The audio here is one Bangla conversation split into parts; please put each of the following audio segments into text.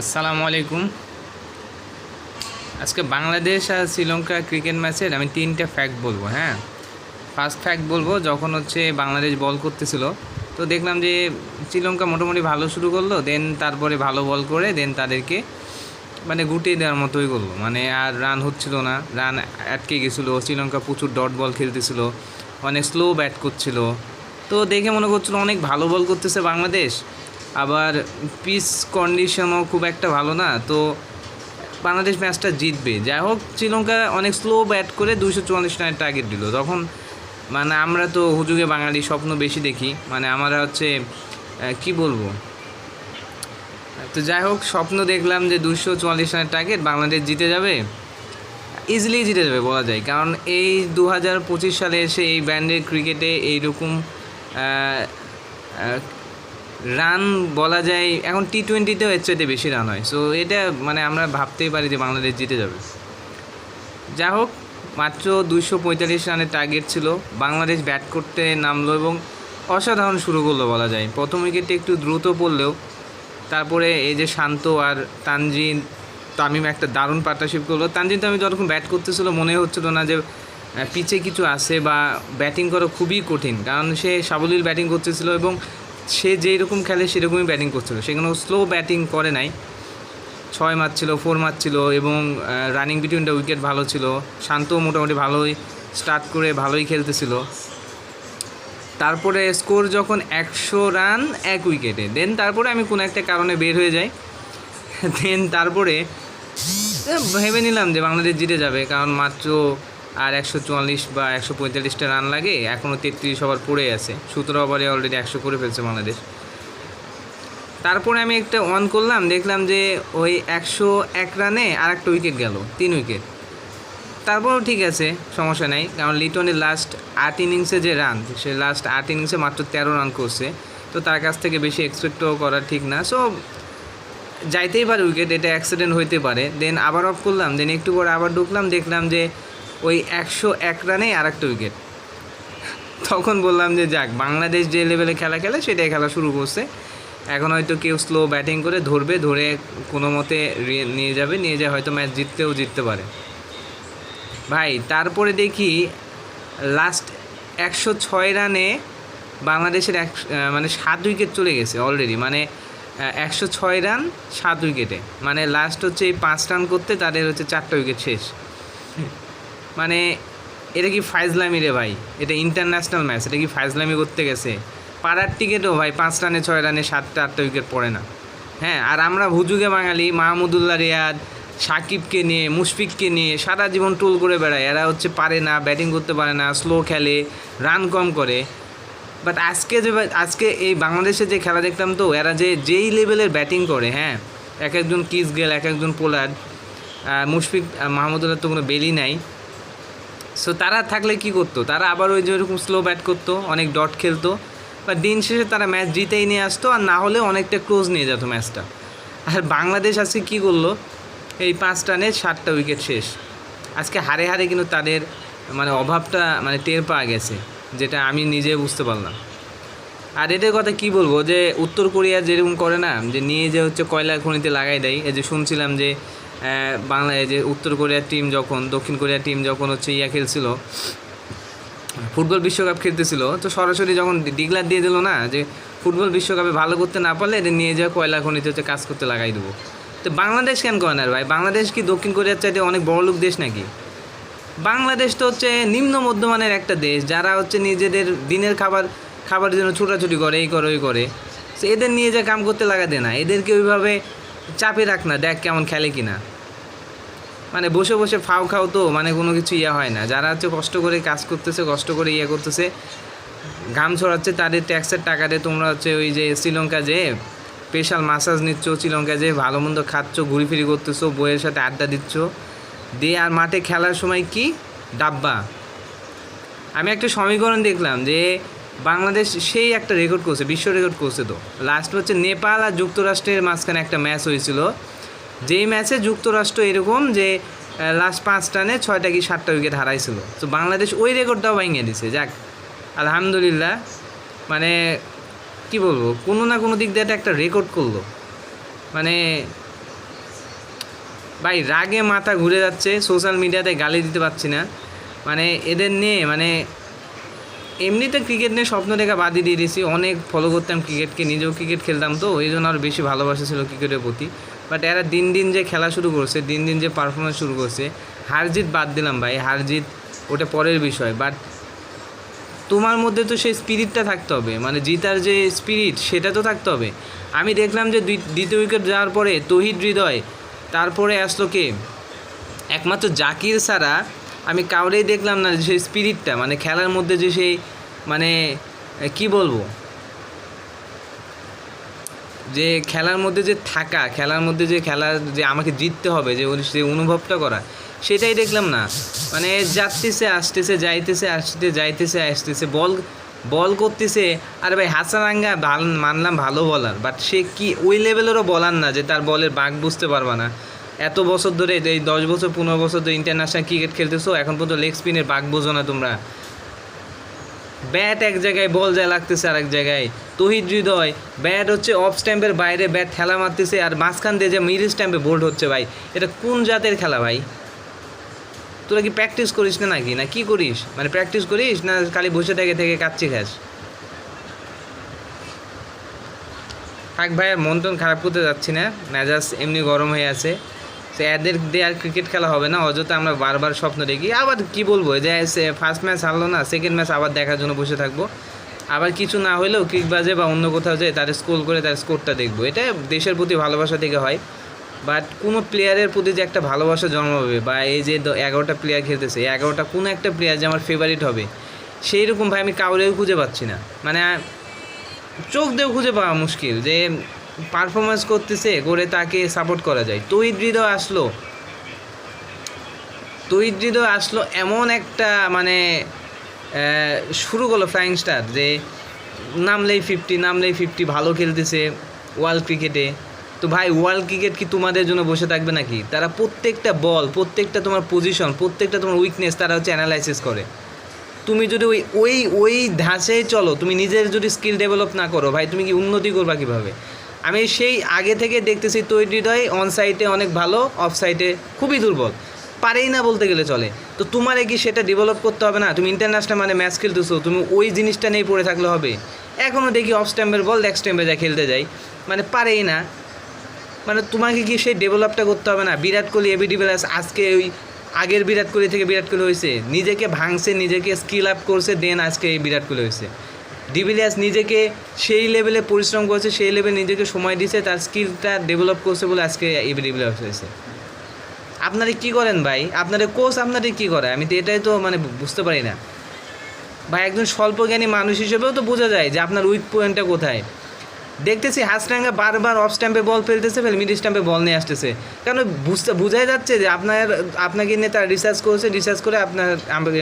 আসসালামু আলাইকুম। আজকে বাংলাদেশ আর শ্রীলঙ্কা ক্রিকেট ম্যাচের আমি তিনটে ফ্যাক্ট বলব হ্যাঁ? ফার্স্ট ফ্যাক্ট বলব, যখন হচ্ছে বাংলাদেশ বল করতেছিল, তো দেখলাম যে শ্রীলঙ্কা মোটামুটি ভালো শুরু করল দেন তারপরে ভালো বল করে দেন তাদেরকে মানে গুটিয়ে দেওয়ার মতোই করল। মানে আর রান হচ্ছিল না রান আটকে গেছিল, শ্রীলঙ্কা প্রচুর ডট বল খেলতেছিল, অনেক স্লো ব্যাট করছিল। তো দেখে মনে করছিল অনেক ভালো বল করতেছে বাংলাদেশ। আবার পিচ কন্ডিশনও খুব একটা ভালো না, তো বাংলাদেশ ম্যাচটা জিতবে। যাই হোক, শ্রীলঙ্কা অনেক স্লো ব্যাট করে দুশো চুয়াল্লিশ রানের টার্গেট দিল। তখন মানে আমরা তো হুজুগে বাঙালি, স্বপ্ন বেশি দেখি। মানে আমরা হচ্ছে কি বলব? তো যাই হোক, স্বপ্ন দেখলাম যে দুশো চুয়াল্লিশ রানের টার্গেট বাংলাদেশ জিতে যাবে। ইজিলি জিতে যাবে বলা যায়। কারণ এই দু হাজার পঁচিশ সালে এসে এই ব্যান্ডের ক্রিকেটে এইরকম রান বলা যায়, এখন টি টোয়েন্টিতেও এর চাইতে বেশি রান হয়। সো এটা মানে আমরা ভাবতেই পারি যে বাংলাদেশ জিতে যাবে। যা হোক, মাত্র দুইশো পঁয়তাল্লিশ রানের টার্গেট ছিল। বাংলাদেশ ব্যাট করতে নামলো এবং অসাধারণ শুরু করল বলা যায়। প্রথম উইকেটে একটু দ্রুত পড়লেও, তারপরে এই যে শান্ত আর তানজিন তামিম একটা দারুণ পার্টনারশিপ করল। তানজিন তামিম যতক্ষণ ব্যাট করতেছিল, মনে হচ্ছিল না যে পিছে কিছু আছে বা ব্যাটিং করা খুবই কঠিন। কারণ সে সাবলীল ব্যাটিং করতেছিল এবং সে যেই রকম খেলে সেরকমই ব্যাটিং করছিল। সে কোনো স্লো ব্যাটিং করে নাই। ছয় মারছিল ফোর মারছিল এবং রানিং বিটুইন দ্য উইকেট ভালো ছিল। শান্ত মোটামুটি ভালোই স্টার্ট করে ভালোই খেলতেছিল। তারপরে স্কোর যখন একশো রান এক উইকেটে দেন তারপরে আমি কোনো একটা কারণে বের হয়ে যাই। দেন তারপরে ভেবে নিলাম যে বাংলাদেশ জিতে যাবে। কারণ মাত্র আর একশো চুয়াল্লিশ বা একশো পঁয়তাল্লিশটা রান লাগে এখনও তেত্রিশ ওভার পড়ে আছে। সতেরো ওভারে অলরেডি একশো করে ফেলছে বাংলাদেশ। তারপরে আমি একটা অন করলাম, দেখলাম যে ওই একশো এক রানে আর একটা উইকেট গেল, তিন উইকেট তারপরেও ঠিক আছে, সমস্যা নাই, কারণ লিটনের লাস্ট আট ইনিংসে যে রান সে লাস্ট আট ইনিংসে মাত্র তেরো রান করছে। তো তার কাছ থেকে বেশি এক্সপেক্টও করা ঠিক না। সো যাইতেই পারে উইকেট এটা অ্যাক্সিডেন্ট হইতে পারে। দেন আবার অফ করলাম দেন একটু পরে আবার ঢুকলাম, দেখলাম যে ওই একশো এক রানেই আর একটা উইকেট তখন বললাম যে যাক, বাংলাদেশ যে লেভেলে খেলা খেলে সেটাই খেলা শুরু করছে। এখন হয়তো কেউ স্লো ব্যাটিং করে ধরবে, ধরে কোনো মতে নিয়ে যাবে, নিয়ে যায় হয়তো ম্যাচ জিততেও জিততে পারে। ভাই, তারপরে দেখি লাস্ট একশো ছয় রানে বাংলাদেশের এক মানে সাত উইকেট চলে গেছে অলরেডি মানে একশো ছয় রান, সাত উইকেটে মানে লাস্ট হচ্ছে এই পাঁচ রান করতে তাদের হচ্ছে চারটা উইকেট শেষ। মানে এটা কি ফাইজলামি রে ভাই? এটা ইন্টারন্যাশনাল ম্যাচ এটা কি ফাইজলামি করতে গেছে? পাড়ার টিকিটও ভাই, পাঁচ রানে, ছয় রানে, সাতটা, আটটা উইকেট পড়ে না। হ্যাঁ আর আমরা ভুজুগে বাঙালি, মাহমুদুল্লাহ রিয়াদ, সাকিবকে নিয়ে, মুশফিককে নিয়ে, সারা জীবন টুল করে বেড়ায়। এরা হচ্ছে পারে না ব্যাটিং করতে পারে না স্লো খেলে রান কম করে। বাট আজকে যে আজকে এই বাংলাদেশে যে খেলা দেখতাম তো, এরা যে, যেই লেভেলের ব্যাটিং করে হ্যাঁ এক একজন কিস গেল, এক একজন পোলার মুশফিক মাহমুদুল্লাহ তো কোনো বেলি নাই। সো তারা থাকলে কি করতো? তারা আবার ওই যে ওরকম স্লো ব্যাট করতো, অনেক ডট খেলতো। বা দিন শেষে তারা ম্যাচ জিতেই নিয়ে আসতো, আর না হলে অনেকটা ক্লোজ নিয়ে যেত ম্যাচটা আর বাংলাদেশ আজকে কী করল? এই পাঁচ রানে সাতটা উইকেট শেষ। আজকে হারে হারে কিন্তু তাদের মানে অভাবটা মানে টের পাওয়া গেছে, যেটা আমি নিজে বুঝতে পারলাম। আর এদের কথা কি বলব? যে উত্তর কোরিয়া যেরকম করে না, যে নিয়ে যে হচ্ছে কয়লা খনিতে লাগাই দেয়, এই যে শুনছিলাম যে আহ, বাংলা এই যে উত্তর কোরিয়ার টিম যখন দক্ষিণ কোরিয়ার টিম যখন হচ্ছে ইয়া খেলছিল ফুটবল বিশ্বকাপ খেলতেছিল তো সরাসরি যখন ডিগলার দিয়ে দিল না যে ফুটবল বিশ্বকাপে ভালো করতে না পারলে এদের নিয়ে যাওয়া কয়লা খনিতে হচ্ছে কাজ করতে লাগাই দেবো। তো বাংলাদেশ কেন করে না ভাই? বাংলাদেশ কি দক্ষিণ কোরিয়ার চাইতে অনেক বড় লোক দেশ নাকি? বাংলাদেশ তো হচ্ছে নিম্ন মধ্যমানের একটা দেশ যারা হচ্ছে নিজেদের দিনের খাবার খাবারের জন্য ছোটাছুটি করে এই করে ওই করে। এদের নিয়ে যা কাম করতে লাগা দে না। এদেরকে ওইভাবে চাপে রাখ না, দেখ কেমন খেলে কি না মানে বসে বসে ফাও খাও তো মানে কোনো কিছু ইয়ে হয় না। যারা হচ্ছে কষ্ট করে কাজ করতেছে, কষ্ট করে ইয়ে করতেছে, ঘাম ছড়াচ্ছে, তাদের ট্যাক্সের টাকা দিয়ে তোমরা হচ্ছে ওই যে শ্রীলঙ্কা যে স্পেশাল মাসাজ নিচ্ছ, শ্রীলঙ্কা যে ভালো মন্দ খাচ্ছ, ঘুরি ফিরি করতেছো, বইয়ের সাথে আড্ডা দিচ্ছ। দিয়ে আর মাঠে খেলার সময় কি? ডাব্বা। আমি একটা সমীকরণ দেখলাম যে বাংলাদেশ সেই একটা রেকর্ড করছে, বিশ্ব রেকর্ড করছে তো। লাস্ট হচ্ছে নেপাল আর যুক্তরাষ্ট্রের মাঝখানে একটা ম্যাচ হয়েছিল। যেই ম্যাচে যুক্তরাষ্ট্র এরকম যে লাস্ট পাঁচ রানে ছয়টা কি সাতটা উইকেট হারাইছিল। তো বাংলাদেশ ওই রেকর্ডটাও ভেঙে দিছে, যাক। আলহামদুলিল্লাহ মানে কি বলব, কোনো না কোনো দিক দিয়ে একটা রেকর্ড করল। মানে ভাই, রাগে মাথা ঘুরে যাচ্ছে সোশ্যাল মিডিয়াতে গালি দিতে পারছি না। মানে এদের নিয়ে মানে এমনিতে ক্রিকেট নিয়ে স্বপ্ন দেখা বাদই দিয়ে দিয়েছি। অনেক ফলো করতাম ক্রিকেটকে নিজেও ক্রিকেট খেলতাম তো এই জন্য আরও বেশি ভালোবাসা ছিল ক্রিকেটের প্রতি। বাট এরা দিন দিন যে খেলা শুরু করছে, দিন দিন যে পারফরমেন্স শুরু করছে হার জিত বাদ দিলাম ভাই হার জিত ওটা পরের বিষয়। বাট তোমার মধ্যে তো সেই স্পিরিটটা থাকতে হবে মানে জিতার যে স্পিরিট সেটা তো থাকতে হবে। আমি দেখলাম যে দ্বিতীয় উইকেট যাওয়ার পরে তহিদ হৃদয়, তারপরে আসলো কে? একমাত্র জাকির ছাড়া আমি কাউরেই দেখলাম না যে সেই স্পিরিটটা মানে খেলার মধ্যে যে সেই মানে কি বলব? যে খেলার মধ্যে যে থাকা, খেলার মধ্যে যে খেলার যে আমাকে জিততে হবে, যে যে অনুভবটা করা, সেটাই দেখলাম না। মানে যাচ্তেছে আসতেছে, যাইতেছে, আসতে, যাইতেছে, আসতেছে, বল বল করতেছে, আর ভাই হাসান আঙ্গা ভালো, মানলাম ভালো বলার বাট সে কি, ওই লেভেলেরও বলার না যে তার বলের বাঘ বুঝতে পারবা না। এত বছর ধরে, এই দশ বছর, পনেরো বছর ধরে ইন্টারন্যাশনাল ক্রিকেট খেলতেছো, এখন পর্যন্ত লেগ স্পিনের বাঘ বোঝো না তোমরা। ব্যাট এক জায়গায় বল যায় লাগতেছে আর এক জায়গায়। তহিদ হৃদয় ব্যাট হচ্ছে অফ স্ট্যাম্পের বাইরে ব্যাট খেলা মারতেছে, আর মাঝখান দিয়ে যে মিডল স্ট্যাম্পে বোল্ড হচ্ছে ভাই, এটা কোন জাতের খেলা ভাই? তোরা কি প্র্যাকটিস করিস না নাকি? না কি করিস? মানে প্র্যাকটিস করিস না খালি বসে থেকে থেকে কাচ্চি খাস? থাক ভাই মন টন খারাপ করতে যাচ্ছি না, মেজাজ এমনি গরম হয়ে আছে। সে এদের দিয়ে আর ক্রিকেট খেলা হবে না, অযথা আমরা বারবার স্বপ্ন দেখি। আবার কি বলব যে ফার্স্ট ম্যাচ হারলো না সেকেন্ড ম্যাচ আবার দেখার জন্য বসে থাকব। আবার কিছু না হলেও কিকবাজে বা অন্য কোথাও যেয়ে তার স্কোর করে তার স্কোরটা দেখব। এটা দেশের প্রতি ভালোবাসা থেকে হয়। বাট কোনো প্লেয়ারের প্রতি যে একটা ভালোবাসা জন্মাবে বা এই যে এগারোটা প্লেয়ার খেলতেছে, এগারোটা কোনো একটা প্লেয়ার যে আমার ফেভারিট হবে সেই রকম ভাই আমি কাউরেও খুঁজে পাচ্ছি না। মানে চোখ দিয়েও খুঁজে পাওয়া মুশকিল যে পারফরমেন্স করতেছে করে তাকে সাপোর্ট করা যায়। তৈদ আসলো। তৈদ আসলো এমন একটা মানে শুরু করল ফ্লাইং স্টার যে নামলেই ফিফটি নামলেই ফিফটি ভালো খেলতেছে ওয়ার্ল্ড ক্রিকেটে তো ভাই ওয়ার্ল্ড ক্রিকেট কি তোমাদের জন্য বসে থাকবে নাকি? তারা প্রত্যেকটা বল প্রত্যেকটা তোমার পজিশন প্রত্যেকটা তোমার উইকনেস তারা হচ্ছে অ্যানালাইসিস করে। তুমি যদি ওই ওই ওই ধাঁচে চলো, তুমি নিজের যদি স্কিল ডেভেলপ না করো, ভাই, তুমি কি উন্নতি করবা কীভাবে? আমি সেই আগে থেকে দেখতেছি তৈরি হৃদয় অন সাইটে অনেক ভালো অফ সাইটে খুবই দুর্বল। পারেই না বলতে গেলে চলে। তো তোমারে কি সেটা ডেভেলপ করতে হবে না? তুমি ইন্টারন্যাশনাল মানে ম্যাচ খেলতেছো, তুমি ওই জিনিসটা নিয়েই পড়ে থাকলে হবে। এখনও দেখি অফ স্ট্যাম্পের বল নেক্সট স্ট্যাম্পে যায়, খেলতে যাই। মানে পারেই না। মানে তোমাকে কি সেই ডেভেলপটা করতে হবে না? বিরাট কোহলি এবি ডিভিলিয়ার্স আজকে ওই আগের বিরাট কোহলি থেকে বিরাট কোহলি হয়েছে। নিজেকে ভাঙছে, নিজেকে স্কিল আপ করছে দেন আজকে এই বিরাট কোহলি হয়েছে। ডিভিলিয়ার্স নিজেকে সেই লেভেলে পরিশ্রম করছে, সেই লেভেলে নিজেকে সময় দিয়েছে তার স্কিলটা ডেভেলপ করছে বলে আজকে এবি ডিভিলিয়ার্স হয়েছে। আপনারা কি করেন ভাই? আপনাদের কোচ আপনাদের কি করে? আমি তো এটাই তো মানে বুঝতে পারি না। ভাই, একজন স্বল্প জ্ঞানী মানুষ হিসেবেও তো বোঝা যায় যে আপনার উইক পয়েন্টটা কোথায়। দেখতেছি হাসরাঙ্গা বারবার অফ স্ট্যাম্পে বল ফেলতেছে ফেল মিড স্ট্যাম্পে বল নিয়ে আসতেছে। কারণ বুঝতে বোঝাই যাচ্ছে যে আপনার আপনাকে নিয়ে তারা রিসার্চ করেছে রিসার্চ করে আপনার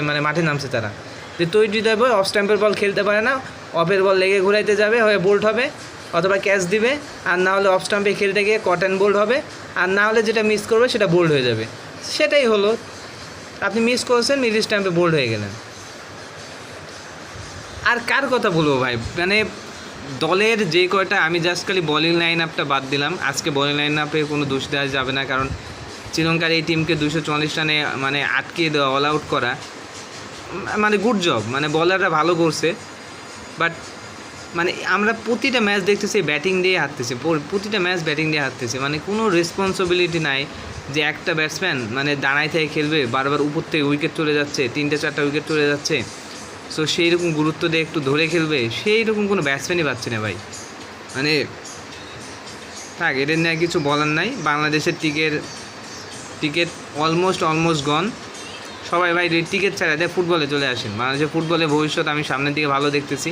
মানে মাঠে নামছে তারা। যে তৈরি হৃদয় বয় অফ স্ট্যাম্পের বল খেলতে পারে না অফের বল লেগে ঘুরাইতে যাবে, হয়ে বোল্ড হবে, অথবা ক্যাচ দিবে, আর না হলে অফ স্টাম্পে খেলতে গিয়ে কটন বোল্ড হবে, আর না হলে যেটা মিস করবে সেটা বোল্ড হয়ে যাবে। সেটাই হলো। আপনি মিস করেছেন মিড স্ট্যাম্পে বোল্ড হয়ে গেলেন। আর কার কথা বলব ভাই? মানে দলের যে কয়টা, আমি জাস্ট খালি বলিং লাইন আপটা বাদ দিলাম। আজকে বলিং লাইন আপে কোনো দোষ দেওয়া যাবে না, কারণ শ্রীলঙ্কার এই টিমকে দুশো চল্লিশ রানে মানে আটকে দেওয়া অল আউট করা। মানে গুড জব মানে বলাররা ভালো করছে বাট মানে আমরা প্রতিটা ম্যাচ দেখতেছি ব্যাটিং দিয়ে হারতেছি প্রতিটা ম্যাচ ব্যাটিং দিয়ে হারতেছি মানে কোনো রেসপন্সিবিলিটি নাই যে একটা ব্যাটসম্যান মানে দাঁড়ায় থেকে খেলবে, বারবার উপর থেকে উইকেট চলে যাচ্ছে, তিনটে চারটা উইকেট চলে যাচ্ছে সো সেই রকম গুরুত্ব দিয়ে একটু ধরে খেলবে সেই রকম কোনো ব্যাটসম্যানই পাচ্ছে না ভাই। মানে থাক, এদের নিয়ে কিছু বলার নাই, বাংলাদেশের টিকের টিকিট অলমোস্ট অলমোস্ট গন সবাই, ভাই টিকিট ছাড়া দেয় ফুটবলে চলে আসেন। বাংলাদেশের ফুটবলে ভবিষ্যৎ আমি সামনের দিকে ভালো দেখতেছি।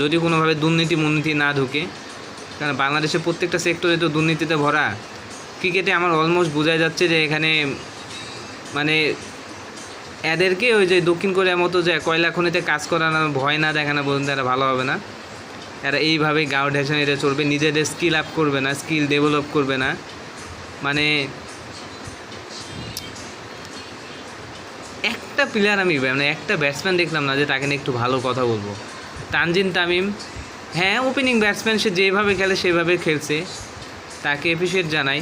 যদি কোনোভাবে দুর্নীতি মুর্নীতি না ঢুকে, কারণ বাংলাদেশের প্রত্যেকটা সেক্টরে তো দুর্নীতিতে ভরা। ক্রিকেটে আমার অলমোস্ট বোঝা যাচ্ছে যে এখানে মানে এদেরকে ওই যে দক্ষিণ কোরিয়ার মতো যে কয়লা খনিতে কাজ করানো ভয় না দেখানো পর্যন্ত এরা ভালো হবে না। এরা এইভাবেই গাঁও ঢেসে এটা চলবে, নিজেদের স্কিল আপ করবে না স্কিল ডেভেলপ করবে না। মানে একটা প্লেয়ার আমি মানে একটা ব্যাটসম্যান দেখলাম না যে তাকে নিয়ে একটু ভালো কথা বলব। তানজিন তামিম হ্যাঁ ওপেনিং ব্যাটসম্যান সে যেভাবে খেলে সেভাবে খেলছে, তাকে এপ্রিসিয়েট জানাই।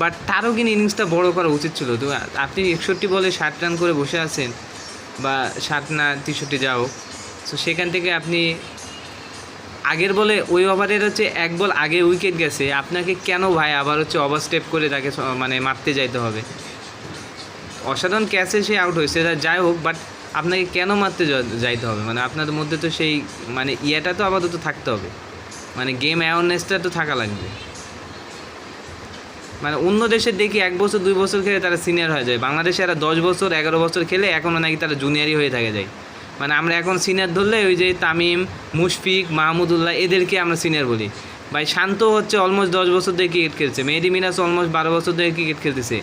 বাট তারও কিন্তু ইনিংসটা বড় করা উচিত ছিল। তো আপনি একষট্টি বলে ষাট রান করে বসে আছেন, বা ষাট না তেষট্টি যাও তো সেখান থেকে আপনি আগের বলে ওই ওভারের হচ্ছে এক বল আগে উইকেট গেছে। আপনাকে কেন ভাই আবার হচ্ছে ওভার স্টেপ করে তাকে মানে মারতে যাইতে হবে? অসাধারণ ক্যাচে সে আউট হয়েছে যাই হোক বাট আপনাকে কেন মারতে যাইতে হবে? মানে আপনাদের মধ্যে তো সেই মানে ইয়েটা তো আপাতত থাকতে হবে। মানে গেম অ্যাওয়ারনেসটা তো থাকা লাগবে। মানে অন্য দেশে দেখি এক বছর, দুই বছর খেলে তারা সিনিয়র হয়ে যায়। বাংলাদেশে এরা দশ বছর, এগারো বছর খেলে এখনও নাকি তারা জুনিয়রই হয়ে থাকে যায়। মানে আমরা এখন সিনিয়র ধরলে ওই যে তামিম, মুশফিক, মাহমুদুল্লাহ, এদেরকে আমরা সিনিয়র বলি। ভাই, শান্ত হচ্ছে অলমোস্ট দশ বছর ধরে ক্রিকেট খেলছে। মেহেদি মিনাস অলমোস্ট বারো বছর ধরে ক্রিকেট খেলতেছে।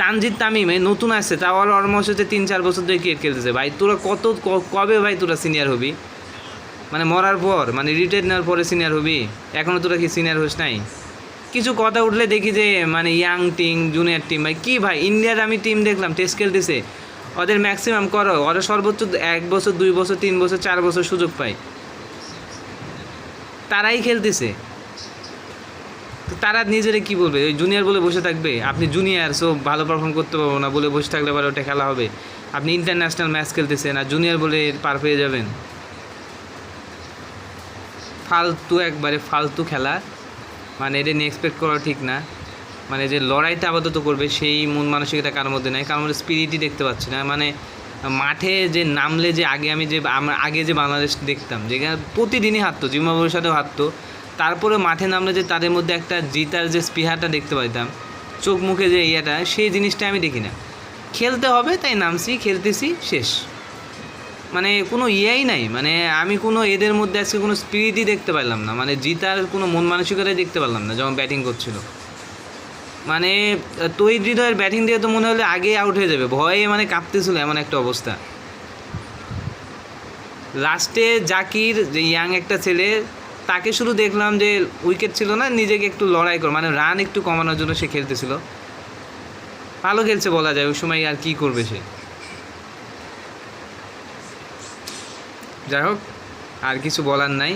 তানজিদ তামিম এই নতুন আসছে তাও অলমোস্ট হচ্ছে তিন চার বছর ধরে ক্রিকেট খেলতেছে। ভাই, তোরা কত কবে ভাই তোরা সিনিয়র হবি? মানে মরার পর মানে রিটায়ার নেওয়ার পরে সিনিয়র হবি? এখনও তোরা কি সিনিয়র হোস নাই? কিছু কথা উঠলে দেখি যে মানে ইয়াং টিম জুনিয়র টিম ভাই, কী ভাই, ইন্ডিয়ার আমি টিম দেখলাম টেস্ট খেলতেছে। ওদের ম্যাক্সিমাম করো, ওরা সর্বোচ্চ এক বছর, দুই বছর, তিন বছর, চার বছর সুযোগ পায়। তারাই খেলতেছে। তো তারা নিজেরা কি বলবে? ওই জুনিয়র বলে বসে থাকবে? আপনি জুনিয়র সো ভালো পারফর্ম করতে পারব না, বলে বসে থাকলে পরে ওটা খেলা হবে। আপনি ইন্টারন্যাশনাল ম্যাচ খেলতেছেন, আর জুনিয়র বলে পার পেয়ে যাবেন। ফালতু একবারে ফালতু খেলা। মানে এটা নিয়ে এক্সপেক্ট করা ঠিক না। মানে যে লড়াইটা আপাতত করবে, সেই মন মানসিকতা কারোর মধ্যে নাই। মধ্যে স্পিরিটই দেখতে পাচ্ছি না। মানে মাঠে যে নামলে যে আগে আমি যে আমরা আগে যে বাংলাদেশ দেখতাম, যেখানে প্রতিদিনই হারতো জিম্বাবুয়ের সাথেও হারতো তারপরে মাঠে নামলে যে তাদের মধ্যে একটা জিতার যে স্পৃহাটা দেখতে পাইতাম, চোখ মুখে যে ইয়েটা, সেই জিনিসটা আমি দেখি না। খেলতে হবে, তাই নামছি, খেলতেছি, শেষ। মানে কোনো ইয়েই নাই মানে আমি কোনো এদের মধ্যে আজকে কোনো স্পিরিটই দেখতে পারলাম না মানে জিতার কোনো মন মানসিকতাই দেখতে পারলাম না যখন ব্যাটিং করছিল। মানে তৈরি হৃদয়ের ব্যাটিং দিয়ে তো মনে হলে আগে আউট হয়ে যাবে, ভয়ে মানে কাঁপতেছিল এমন একটা অবস্থা। লাস্টে জাকির, যে ইয়াং একটা ছেলে তাকে শুধু দেখলাম যে উইকেট ছিল না, নিজেকে একটু লড়াই কর মানে রান একটু কমানোর জন্য সে খেলতেছিল। ভালো খেলছে বলা যায়, ওই সময় আর কি করবে সে? যাই হোক, আর কিছু বলার নাই।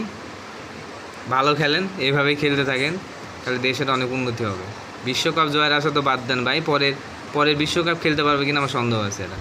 ভালো খেলেন এইভাবেই খেলতে থাকেন। তাহলে দেশের অনেক উন্নতি হবে। বিশ্বকাপ জয়ের আশা তো বাদ দেন ভাই, পরের পরের বিশ্বকাপ খেলতে পারবে কিনা আমার সন্দেহ আছে এটা